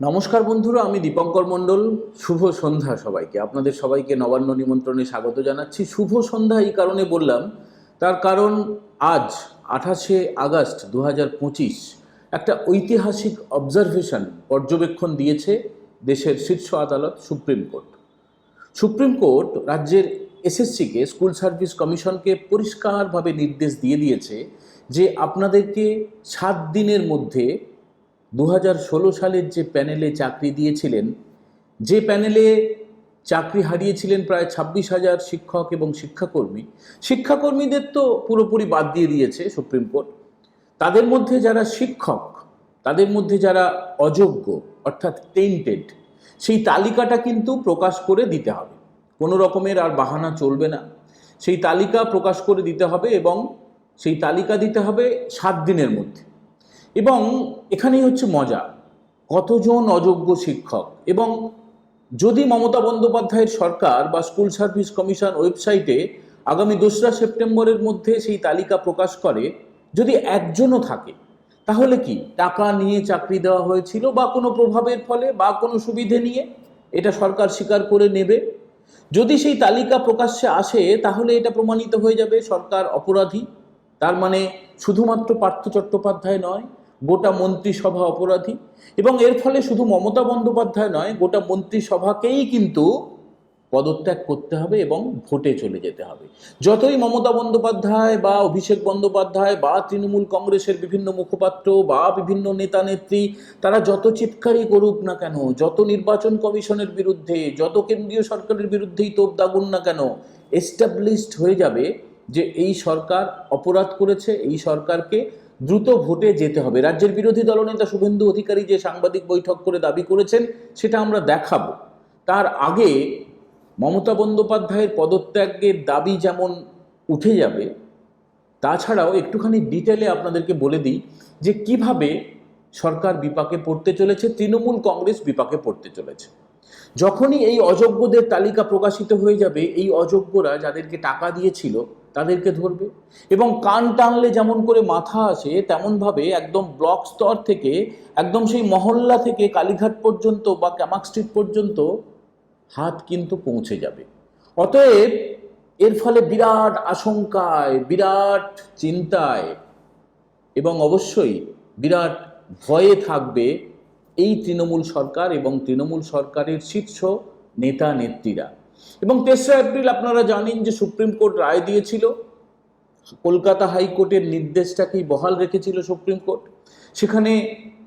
নমস্কার বন্ধুরা, আমি দীপঙ্কর মণ্ডল। শুভ সন্ধ্যা সবাইকে। আপনাদের সবাইকে নবান্ন নিমন্ত্রণে স্বাগত জানাচ্ছি। শুভ সন্ধ্যা এই কারণে বললাম, তার কারণ আজ আঠাশে আগস্ট দু একটা ঐতিহাসিক অবজারভেশন পর্যবেক্ষণ দিয়েছে দেশের শীর্ষ আদালত, সুপ্রিম কোর্ট। সুপ্রিম কোর্ট রাজ্যের এসএসসিকে, স্কুল সার্ভিস কমিশনকে পরিষ্কারভাবে নির্দেশ দিয়ে দিয়েছে যে আপনাদেরকে সাত দিনের মধ্যে দু হাজার ষোলো সালের যে প্যানেলে চাকরি দিয়েছিলেন, যে প্যানেলে চাকরি হারিয়েছিলেন প্রায় ছাব্বিশ হাজার শিক্ষক এবং শিক্ষাকর্মী, শিক্ষাকর্মীদের তো পুরোপুরি বাদ দিয়ে দিয়েছে সুপ্রিম কোর্ট। তাদের মধ্যে যারা শিক্ষক, তাদের মধ্যে যারা অযোগ্য, অর্থাৎ টেন্টেড সেই তালিকাটা কিন্তু প্রকাশ করে দিতে হবে। কোনো রকমের আর বাহানা চলবে না। সেই তালিকা প্রকাশ করে দিতে হবে এবং সেই তালিকা দিতে হবে সাত দিনের মধ্যে। এবং এখানেই হচ্ছে মজা। কতজন অযোগ্য শিক্ষক? এবং যদি মমতা বন্দ্যোপাধ্যায়ের সরকার বা স্কুল সার্ভিস কমিশন ওয়েবসাইটে আগামী দোসরা সেপ্টেম্বরের মধ্যে সেই তালিকা প্রকাশ করে, যদি একজনও থাকে, তাহলে কি টাকা নিয়ে চাকরি দেওয়া হয়েছিল বা কোনো প্রভাবের ফলে বা কোনো সুবিধে নিয়ে? এটা সরকার স্বীকার করে নেবে। যদি সেই তালিকা প্রকাশ্যে আসে, তাহলে এটা প্রমাণিত হয়ে যাবে সরকার অপরাধী। তার মানে শুধুমাত্র পার্থ চট্টোপাধ্যায় নয় গোটা মন্ত্রিসভা অপরাধী। এবং এর ফলে শুধু মমতা বন্দ্যোপাধ্যায় নয়, গোটা মন্ত্রিসভাকেই কিন্তু পদত্যাগ করতে হবে এবং ভোটে চলে যেতে হবে। যতই মমতা বন্দ্যোপাধ্যায় বা অভিষেক বন্দ্যোপাধ্যায় বা তৃণমূল কংগ্রেসের বিভিন্ন মুখপাত্র বা বিভিন্ন নেতা নেত্রী, তারা যত চিৎকারই করুক না কেন, যত নির্বাচন কমিশনের বিরুদ্ধে, যত কেন্দ্রীয় সরকারের বিরুদ্ধেই তোপ দাগুন না কেন এস্টাবলিশড হয়ে যাবে যে এই সরকার অপরাধ করেছে, এই সরকারকে দ্রুত ভোটে যেতে হবে। রাজ্যের বিরোধী দলনেতা শুভেন্দু অধিকারী যে সাংবাদিক বৈঠক করে দাবি করেছেন, সেটা আমরা দেখাবো। তার আগে মমতা বন্দ্যোপাধ্যায়ের পদত্যাগের দাবি যেমন উঠে যাবে, তাছাড়াও একটুখানি ডিটেলে আপনাদেরকে বলে দিই যে কীভাবে সরকার বিপাকে পড়তে চলেছে, তৃণমূল কংগ্রেস বিপাকে পড়তে চলেছে। যখনই এই অযোগ্যদের তালিকা প্রকাশিত হয়ে যাবে, এই অযোগ্যরা যাদেরকে টাকা দিয়েছিল তাদেরকে ধরবে। এবং কান টানলে যেমন করে মাথা আসে, তেমনভাবে একদম ব্লক স্তর থেকে, একদম সেই মহল্লা থেকে কালীঘাট পর্যন্ত বা ক্যামাক স্ট্রিট পর্যন্ত হাত কিন্তু পৌঁছে যাবে। অতএব এর ফলে বিরাট আশঙ্কায়, বিরাট চিন্তায় এবং অবশ্যই বিরাট ভয়ে থাকবে এই তৃণমূল সরকার এবং তৃণমূল সরকারের শীর্ষ নেতা নেত্রীরা এবং তেসরা এপ্রিল আপনারা জানেন যে সুপ্রিম কোর্ট রায় দিয়েছিল। কলকাতা হাইকোর্টের নির্দেশটাকেই বহাল রেখেছিল সুপ্রিম কোর্ট। সেখানে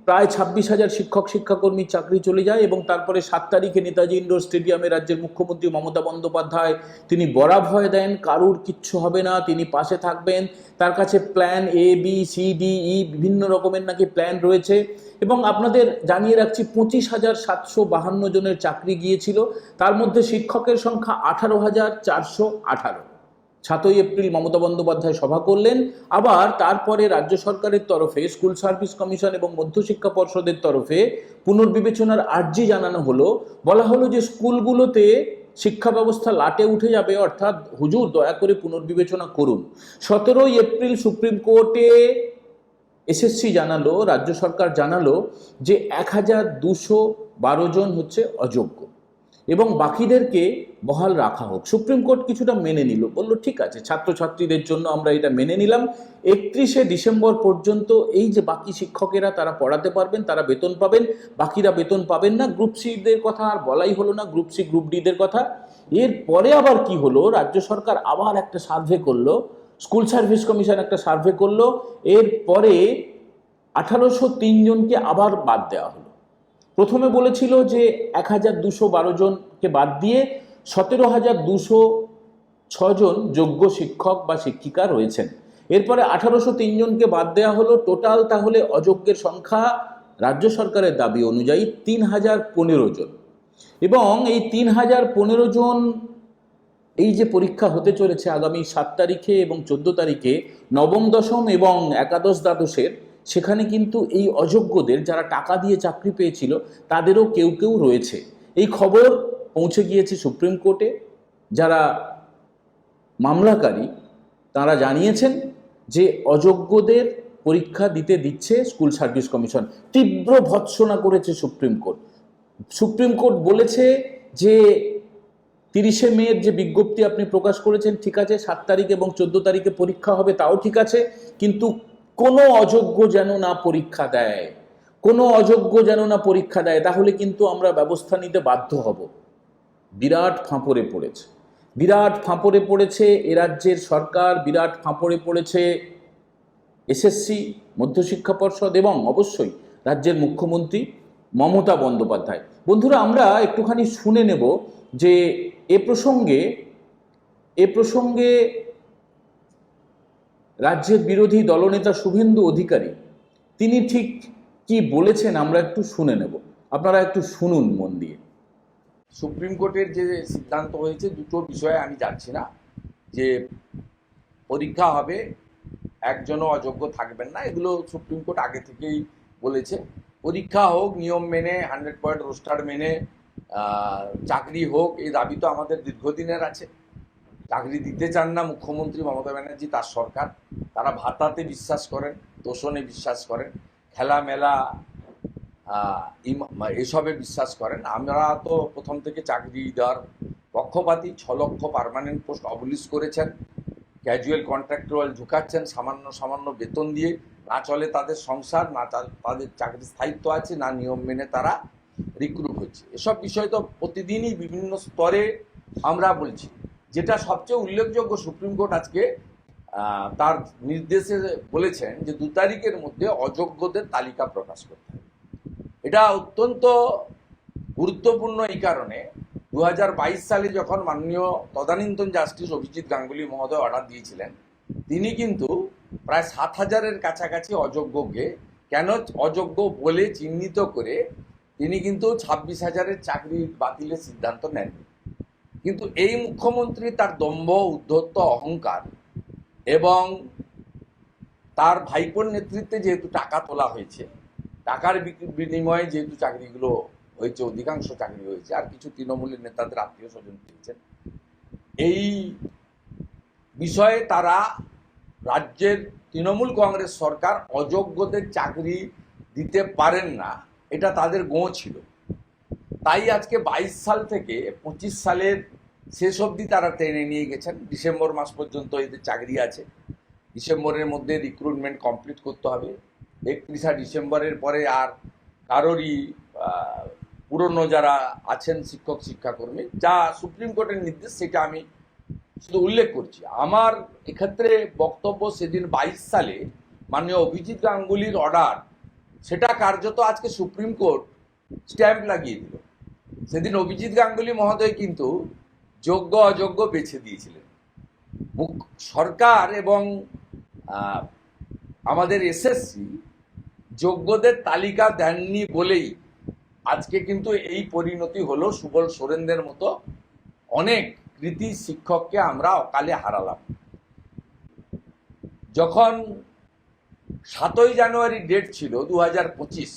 প্রায় ছাব্বিশ হাজার শিক্ষক শিক্ষাকর্মীর চাকরি চলে যায় এবং তারপরে সাত তারিখে নেতাজি ইন্ডোর স্টেডিয়ামে রাজ্যের মুখ্যমন্ত্রী মমতা বন্দ্যোপাধ্যায়, তিনি বরাভয় দেন, কারুর কিচ্ছু হবে না, তিনি পাশে থাকবেন। তার কাছে plan A B C D E বিভিন্ন রকমের নাকি প্ল্যান রয়েছে এবং আপনাদের জানিয়ে রাখছি পঁচিশ হাজার সাতশো বাহান্ন জনের চাকরি গিয়েছিল। তার মধ্যে শিক্ষকের সংখ্যা আঠারো হাজার চারশো আঠারো। সাতই এপ্রিল মমতা বন্দ্যোপাধ্যায় সভা করলেন। আবার তারপরে রাজ্য সরকারের তরফে, স্কুল সার্ভিস কমিশন এবং মধ্যশিক্ষা পর্ষদের তরফে পুনর্বিবেচনার আর্জি জানানো হলো। বলা হলো যে স্কুলগুলোতে শিক্ষা ব্যবস্থা লাটে উঠে যাবে, অর্থাৎ হুজুর দয়া করে পুনর্বিবেচনা করুন। সতেরোই এপ্রিল সুপ্রিম কোর্টে এসএসসি জানালো, রাজ্য সরকার জানালো যে এক হাজার দুশো বারো জন হচ্ছে অযোগ্য। এবং বাকিদেরকে বহাল রাখা হোক। সুপ্রিম কোর্ট কিছুটা মেনে নিল। বলল, ঠিক আছে, ছাত্রছাত্রীদের জন্য আমরা এটা মেনে নিলাম। একত্রিশে ডিসেম্বর পর্যন্ত এই যে বাকি শিক্ষকেরা তারা পড়াতে পারবেন, তারা বেতন পাবেন, বাকিরা বেতন পাবেন না। গ্রুপ সিদের কথা আর বলাই হলো না, গ্রুপ সি, গ্রুপ ডিদের কথা। এরপরে আবার কি হলো? রাজ্য সরকার আবার একটা সার্ভে করল, স্কুল সার্ভিস কমিশন একটা সার্ভে করল। এরপরে আঠারোশো জনকে আবার বাদ দেওয়া হলো। প্রথমে বলেছিল যে এক হাজার দুশো বারো জনকে বাদ দিয়ে সতেরো হাজার দুশো ছজন যোগ্য শিক্ষক বা শিক্ষিকা রয়েছেন। এরপরে আঠারোশো জনকে বাদ দেওয়া হলো। টোটাল তাহলে অযোগ্যের সংখ্যা রাজ্য সরকারের দাবি অনুযায়ী তিন হাজার পনেরো জন। এবং এই তিন হাজার পনেরো জন এই যে পরীক্ষা হতে চলেছে আগামী সাত তারিখে এবং চোদ্দ তারিখে, নবম, দশম এবং একাদশ দ্বাদশের সেখানে কিন্তু এই অযোগ্যদের যারা টাকা দিয়ে চাকরি পেয়েছিল, তাদেরও কেউ কেউ রয়েছে। এই খবর পৌঁছে গিয়েছে সুপ্রিম কোর্টে। যারা মামলাকারী, তারা জানিয়েছেন যে অযোগ্যদের পরীক্ষা দিতে দিচ্ছে স্কুল সার্ভিস কমিশন। তীব্র ভৎসনা করেছে সুপ্রিম কোর্ট। সুপ্রিম কোর্ট বলেছে যে তিরিশে মেয়ের যে বিজ্ঞপ্তি আপনি প্রকাশ করেছেন, ঠিক আছে, সাত তারিখ এবং চোদ্দ তারিখে পরীক্ষা হবে, তাও ঠিক আছে, কিন্তু কোনো অযোগ্য যেন না পরীক্ষা দেয়, কোনো অযোগ্য যেন না পরীক্ষা দেয়, তাহলে কিন্তু আমরা ব্যবস্থা নিতে বাধ্য হব। বিরাট ফাঁপড়ে পড়েছে। বিরাট ফাঁপড়ে পড়েছে এ রাজ্যের সরকার, বিরাট ফাঁপড়ে পড়েছে এসএসসি মধ্যশিক্ষা পর্ষদ এবং অবশ্যই রাজ্যের মুখ্যমন্ত্রী মমতা বন্দ্যোপাধ্যায়। বন্ধুরা, আমরা একটুখানি শুনে নেব যে এ প্রসঙ্গে এ প্রসঙ্গে রাজ্যের বিরোধী দলনেতা শুভেন্দু অধিকারী, তিনি ঠিক কি বলেছেন আমরা একটু শুনে নেব। আপনারা একটু শুনুন মন দিয়ে। সুপ্রিম কোর্টের যে সিদ্ধান্ত হয়েছে, দুটো বিষয়ে আমি যাচ্ছি না, যে পরীক্ষা হবে, একজনও অযোগ্য থাকবেন না, এগুলো সুপ্রিম কোর্ট আগে থেকেই বলেছে। পরীক্ষা হোক, নিয়ম মেনে হান্ড্রেড পয়েন্ট রোস্টার মেনে চাকরি হোক, এই দাবি তো আমাদের দীর্ঘদিনের আছে। চাকরি দিতে চান না মুখ্যমন্ত্রী মমতা ব্যানার্জি, তার সরকার। তারা ভাতাতে বিশ্বাস করেন, তোষণে বিশ্বাস করেন খেলা মেলা এসবে বিশ্বাস করেন। আমরা তো প্রথম থেকে চাকরি দেওয়ার পক্ষপাতী, ছ লক্ষ পার্মানেন্ট পোস্ট অবলিশ করেছেন। ক্যাজুয়াল কন্ট্রাক্টুয়াল ঢুকাচ্ছেন, সামান্য সামান্য বেতন দিয়ে। না চলে তাদের সংসার, না তাদের চাকরির স্থায়িত্ব আছে, না নিয়ম মেনে তারা রিক্রুট হচ্ছে। এসব বিষয় তো প্রতিদিনই বিভিন্ন স্তরে আমরা বলছি। যেটা সবচেয়ে উল্লেখযোগ্য সুপ্রিম কোর্ট আজকে তার নির্দেশে বলেছেন যে দু তারিখের মধ্যে অযোগ্যদের তালিকা প্রকাশ করতে এটা অত্যন্ত গুরুত্বপূর্ণ এই কারণে দু হাজার বাইশ সালে যখন মাননীয় তদানীন্তন জাস্টিস অভিজিৎ গাঙ্গুলি মহোদয় অর্ডার দিয়েছিলেন, তিনি কিন্তু প্রায় সাত হাজারের কাছাকাছি অযোগ্যকে কেন অযোগ্য বলে চিহ্নিত করে তিনি কিন্তু ছাব্বিশ হাজারের চাকরি বাতিলের সিদ্ধান্ত নেন কিন্তু এই মুখ্যমন্ত্রী তার দম্ভ, উদ্ধত্ত, অহংকার এবং তার ভাইপোর নেতৃত্বে যেহেতু টাকা তোলা হয়েছে, টাকার বিনিময়ে যেহেতু চাকরিগুলো হয়েছে, অধিকাংশ চাকরি হয়েছে, আর কিছু তৃণমূলের নেতাদের আত্মীয় স্বজন পেয়েছেন, এই বিষয়ে তারা রাজ্যের তৃণমূল কংগ্রেস সরকার অযোগ্যদের চাকরি দিতে পারেন না, এটা তাদের গোঁ ছিল। তাই আজকে বাইশ সাল থেকে পঁচিশ সালের শেষ অবধি তারা টেনে নিয়ে গেছেন। ডিসেম্বর মাস পর্যন্ত এদের চাকরি আছে। ডিসেম্বরের মধ্যে রিক্রুটমেন্ট কমপ্লিট করতে হবে। একত্রিশা ডিসেম্বরের পরে আর কারোরই পুরনো যারা আছেন শিক্ষক, শিক্ষাকর্মী, যা সুপ্রিম কোর্টের নির্দেশ, সেটা আমি শুধু উল্লেখ করছি। আমার এক্ষেত্রে বক্তব্য সেদিন বাইশ সালে মাননীয় অভিজিৎ গাঙ্গুলির অর্ডার সেটা কার্যত আজকে সুপ্রিম কোর্ট স্ট্যাম্প লাগিয়ে দিল। সেদিন অভিজিৎ গাঙ্গুলি মহোদয় কিন্তু যোগ্য, অযোগ্য বেছে দিয়েছিলেন। সরকার এবং আমাদের এসএসসি যোগ্যদের তালিকা দেননি বলেই আজকে কিন্তু এই পরিণতি হলো সুবল সোরেনদের মতো অনেক কৃতি শিক্ষককে আমরা অকালে হারালাম। যখন সাতই জানুয়ারি ডেট ছিল দু হাজার পঁচিশ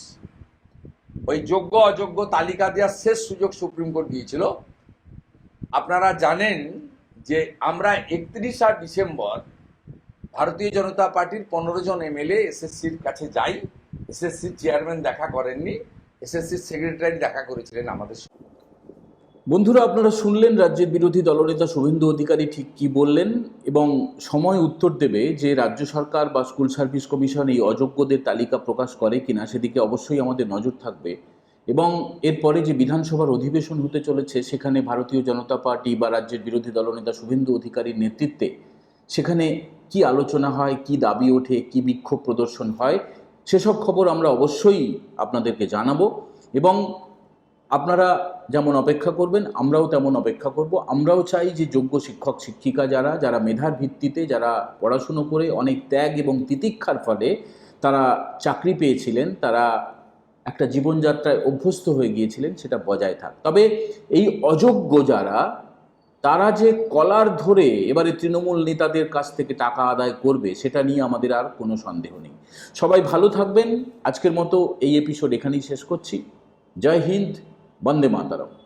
ওই যোগ্য, অযোগ্য তালিকা দেওয়ার শেষ সুযোগ সুপ্রিম কোর্ট দিয়েছিল আপনারা জানেন যে আমরা একত্রিশা ডিসেম্বর ভারতীয় জনতা পার্টির পনেরো জন এমএলএ এসএসসির কাছে যাই এসএসসির চেয়ারম্যান দেখা করেননি, এসএসসির সেক্রেটারি দেখা করেছিলেন আমাদের। বন্ধুরা, আপনারা শুনলেন রাজ্যের বিরোধী দলনেতা শুভেন্দু অধিকারী ঠিক কি বললেন এবং সময় উত্তর দেবে যে রাজ্য সরকার বা স্কুল সার্ভিস কমিশন এই অযোগ্যদের তালিকা প্রকাশ করে কিনা সেদিকে অবশ্যই আমাদের নজর থাকবে। এবং এরপরে যে বিধানসভার অধিবেশন হতে চলেছে, সেখানে ভারতীয় জনতা পার্টি বা রাজ্যের বিরোধী দলনেতা শুভেন্দু অধিকারীর নেতৃত্বে সেখানে কি আলোচনা হয়, কি দাবি ওঠে, কি বিক্ষোভ প্রদর্শন হয়, সেসব খবর আমরা অবশ্যই আপনাদেরকে জানাব। এবং আপনারা যেমন অপেক্ষা করবেন, আমরাও তেমন অপেক্ষা করব। আমরাও চাই যে যোগ্য শিক্ষক, শিক্ষিকা যারা যারা মেধার ভিত্তিতে, যারা পড়াশুনো করে অনেক ত্যাগ এবং তিতিক্ষার ফলে তারা চাকরি পেয়েছিলেন, তারা একটা জীবনযাত্রায় অভ্যস্ত হয়ে গিয়েছিলেন, সেটা বজায় থাক। তবে এই অযোগ্য যারা, তারা যে কলার ধরে এবারে তৃণমূল নেতাদের কাছ থেকে টাকা আদায় করবে, সেটা নিয়ে আমাদের আর কোনো সন্দেহ নেই। সবাই ভালো থাকবেন। আজকের মতো এই এপিসোড এখানেই শেষ করছি। জয় হিন্দ। वंदे मातरम।